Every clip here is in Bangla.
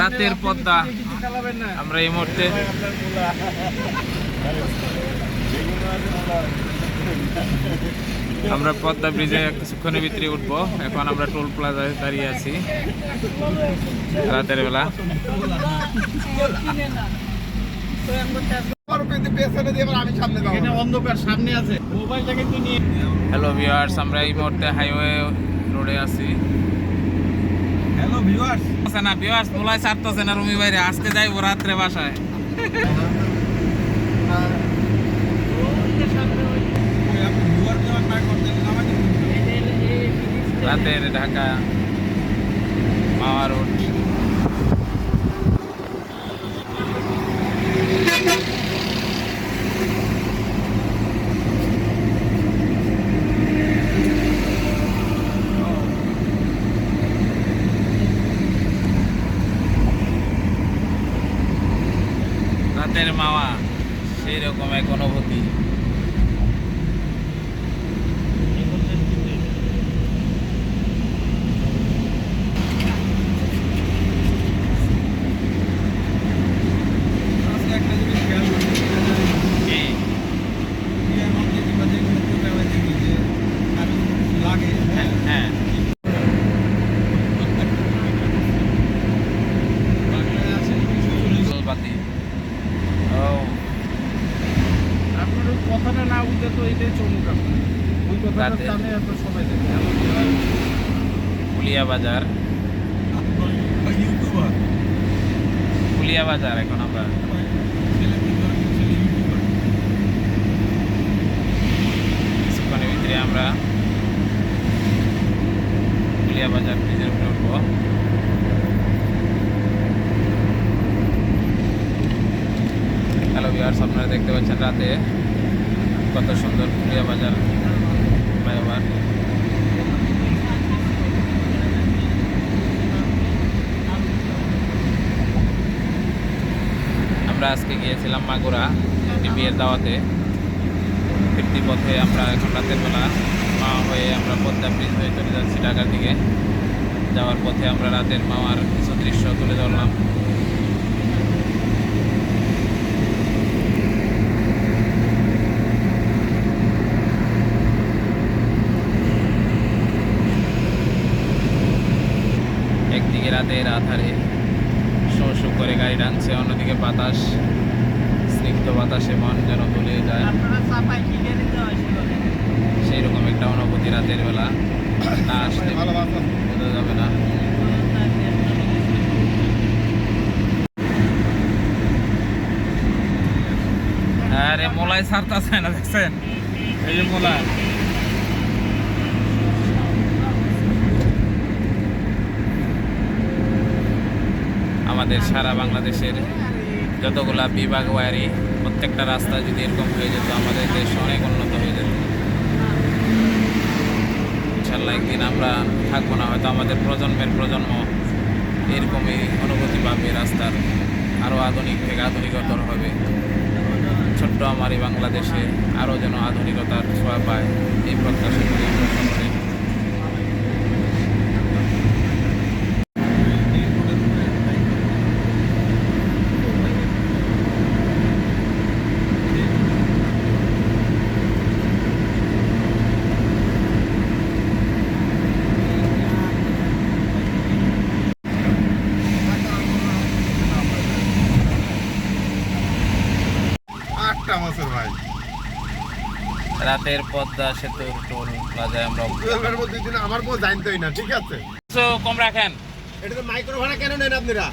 রাতের পদ্মা। আমরা এই মুহূর্তে আমরা পদ্মা ব্রিজে কিছুক্ষণের ভিতরে উঠবো। এখন আমরা টোল প্লাজায় দাঁড়িয়ে আছি রাতের বেলা। হ্যালো ভিউয়ার্স আমরা এই মুহূর্তে হাইওয়ে রোডে আছি। আজকে যাইবো রাত্রে বাসায়। রাতের ঢাকা মাওয়া রোড রাতের মাওয়া সেই রকম এক অনুভূতি আজকে একটা জিনিস খেয়াল করছি কি? বিয়ের মধ্যে কিংবা যে কোনো প্রোগ্রামে দেখি যে কারও যদি কিছু লাগে হ্যাঁ হ্যাঁ বাংলায় আছে কিছু চল্লিশ বাতি ও আপনার ওই কথাটা না বুঝলে তো এটাই চমক আপনার ওই কথাটা রাতে। টানে এত সবাই দেখে ফুলিয়া বাজার। ফুলিয়া বাজার এখন আমরা। কিছুক্ষণের ভিতরে আমরা ফুলিয়া বাজার ব্রিজের উপরে উঠবো হ্যালো ভিউয়ার্স আপনারা দেখতে পাচ্ছেন রাতে কত সুন্দর ফুলিয়া বাজার। আমরা আজকে গিয়েছিলাম মাগুরা একটি বিয়ের দাওয়াতে। ফিরতি পথে আমরা এখন রাতের বেলা মা হয়ে আমরা পদ্মা ব্রিজ হয়ে চলে যাচ্ছি ঢাকার দিকে। যাওয়ার পথে আমরা রাতের মামার কিছু দৃশ্য তুলে ধরলাম। একদিকে রাতের আধারে করে গাড়ি টানছে অন্যদিকে বাতাস স্নিগ্ধ বাতাসে মন যেন তুলে যায়। সেই রকম একটা অনুভূতি রাতের বেলা। না আসলে বোঝা যাবে না। আরে মোলাই ছাড়তেছে না দেখছেন? এই যে মোলাই আমাদের সারা বাংলাদেশের যতগুলা বিভাগ, ওয়ারি, প্রত্যেকটা রাস্তা যদি এরকম হয়ে যেত, আমাদের দেশ অনেক উন্নত হয়ে যেত। ইনশাল্লাহ একদিন আমরা থাকব না, হয়তো আমাদের প্রজন্মের প্রজন্ম এরকমই অনুভূতি পাবে রাস্তার আরও আধুনিক থেকে আধুনিকতর হবে। ছোট্ট আমার এই বাংলাদেশে আরও যেন আধুনিকতার ছোঁয়া পায়, এই প্রত্যাশা এই প্রশ্ন করে আটটা বছর ভাই রাতের পদ্মা সেতুর টোল প্লাজায় আমরা টুয়েলভের মধ্যে দিন আমার বউ জানতোই না ঠিক আছে? So, কম রাখেন। এটা তো মাইক্রো ভাড়া কেন নেন আপনারা?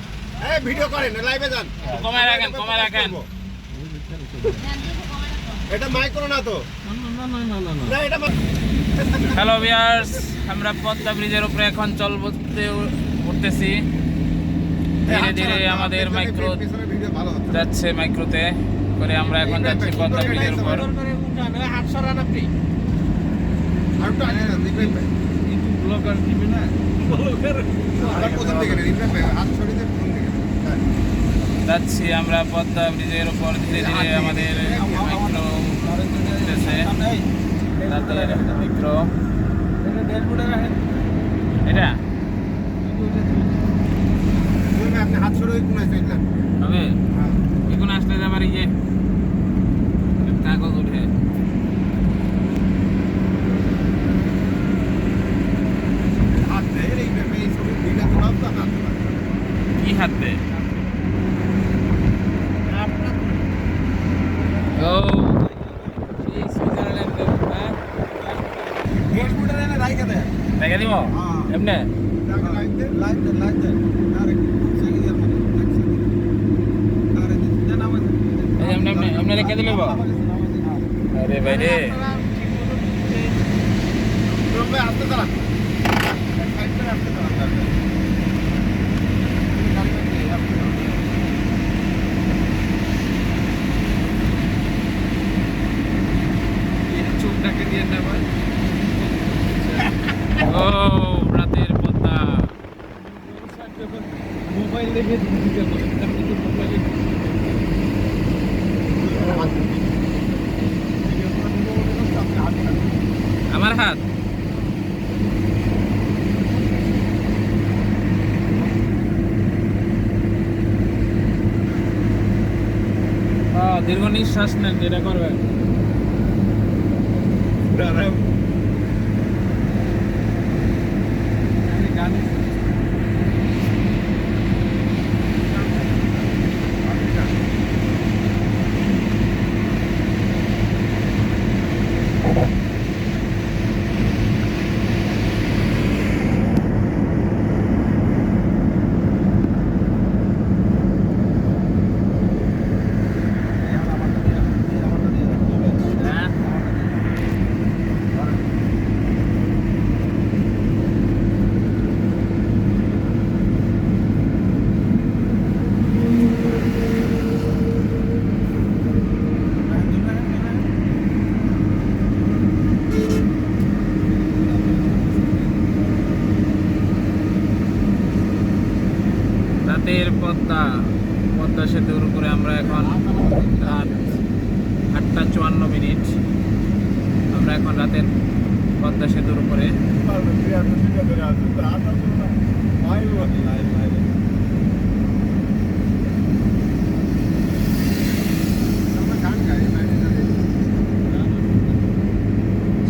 এই ভিডিও করেন লাইভে যান। কমায় রাখেন কমায় রাখেন। এটা মাইক্রো না তো? না এটা হ্যালো ভিয়ার্স আমরা পদ্মা ব্রিজের উপরে এখন চল বলতে উঠতেছি। ধীরে ধীরে আমাদের মাইক্রো ভিডিও ভালো যাচ্ছে মাইক্রোতে করে আমরা এখন যাচ্ছি পদ্মা ব্রিজের উপর। যাচ্ছি আমরা পদ্মা ব্রিজের উপর ধীরে ধীরে আমাদের মাইক্রো উঠতেছে। রাতের মাইক্রো এটা আপনি হাত সরে ওই কোনায় চললাম হবে? হ্যাঁ এখন আসলে যে আমার ইয়ে কাগজ উঠে হাত দেয় এই ব্যাপারে এই সব ভিডিও তোলাও তো হাত দেয় কি হাত দেয় ও সেই সুইজারল্যান্ডের হ্যাঁ গ্যাস মোটর এনে রাইখা দেয় দেখে দিব হ্যাঁ। এমনি টাকা লাইন দে লাইন দে লাইন দে আরে সেই ইয়ার মানে এক সেকেন্ড আরে দেন আমাদের এই এমনি রেখে দিলে বা আরে ভাই রে। রুমে আসতে দাঁড়া আসতে দাঁড়া রাতের পদ্মা। মোবাইল দেখে দিতে বলে তার কিন্তু মোবাইলে আমার হাত। দীর্ঘ নিঃশ্বাস নেন যেটা করবেন হ্যাঁ রাতের পদ্মা পদ্মা সেতুর উপরে আমরা এখন রাত আটটা চুয়ান্ন মিনিট আমরা এখন রাতের পদ্মা সেতুর উপরে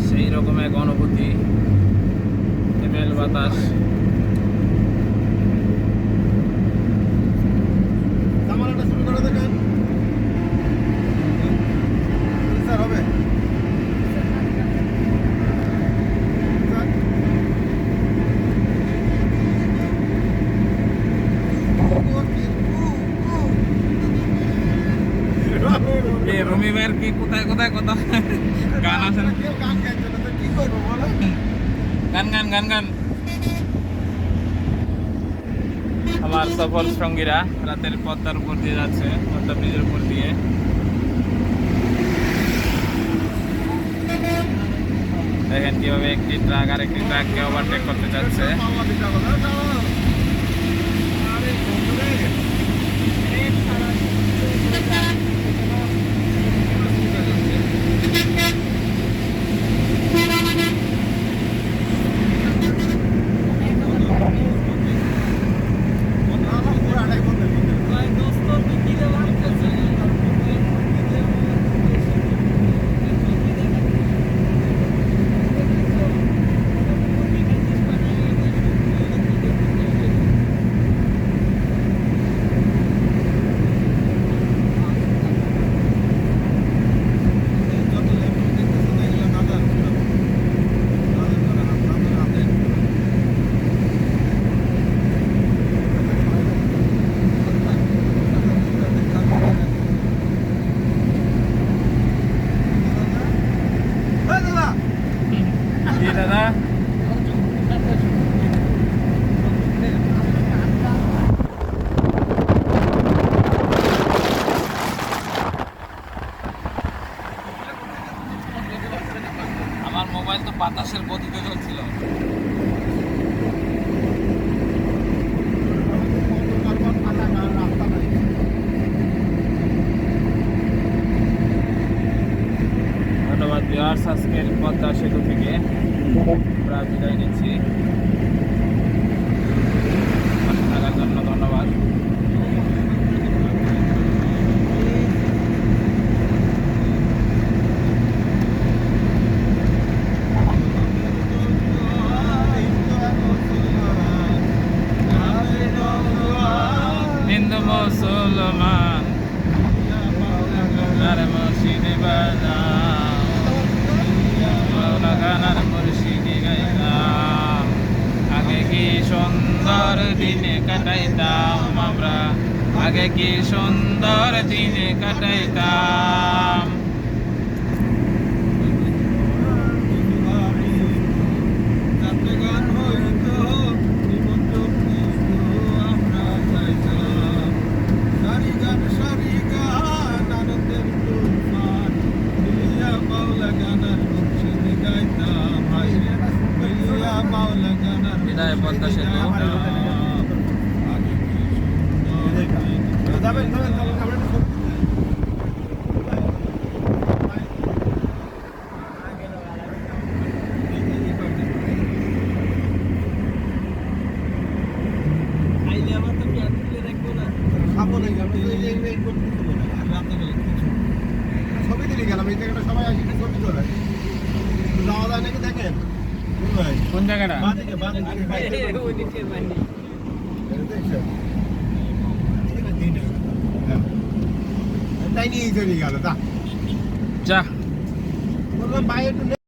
সেই রকম এক অনুভূতি এমএল বাতাস হবে এ রমি ভাইয়ের কি গান আছে গান গান গান গান। আমার সফল সঙ্গীরা রাতের পদ্মার উপর দিয়ে যাচ্ছে পদ্মা ব্রিজের উপর দিয়ে। দেখেন কীভাবে একটি ট্রাক আর একটি ট্রাককে ওভারটেক করতে যাচ্ছে। কি দাদা। আমার মোবাইল তো বাতাসের গতিতে চলছিল। ধন্যবাদ বিহার আজকের পদ্মা সেতু থেকে। আমরা বিদায় নিচ্ছি পাশে থাকার জন্য ধন্যবাদ মুসলমান আর মুর্শিদে বাজাও মাওলা গানার মুর্শিদে গাইতাম আগে কি সুন্দর দিনে কাটাইতাম আমরা আগে কি সুন্দর দিনে কাটাইতাম যাতে গান হইতো নিমন্ত্রণ আমরা যাইতাম সারি গান সারি গান আনন্দের তুফান মিলিয়া মাওলা গানার মুর্শিদ গাইতাম হাই মিলিয়া মাওলা গানার বিদায় পদ্মা সেতু। ছবি দিলে গেলাম এই জায়গাটা সবাই আসি ছবি তোলে যাওয়া যায় নাকি দেখেন কোন জায়গাটা বাঁ দিকে বাঁ দিকে দেখছেন তাই নিয়ে চলে গেল তা। যা। বললাম বাইরে একটু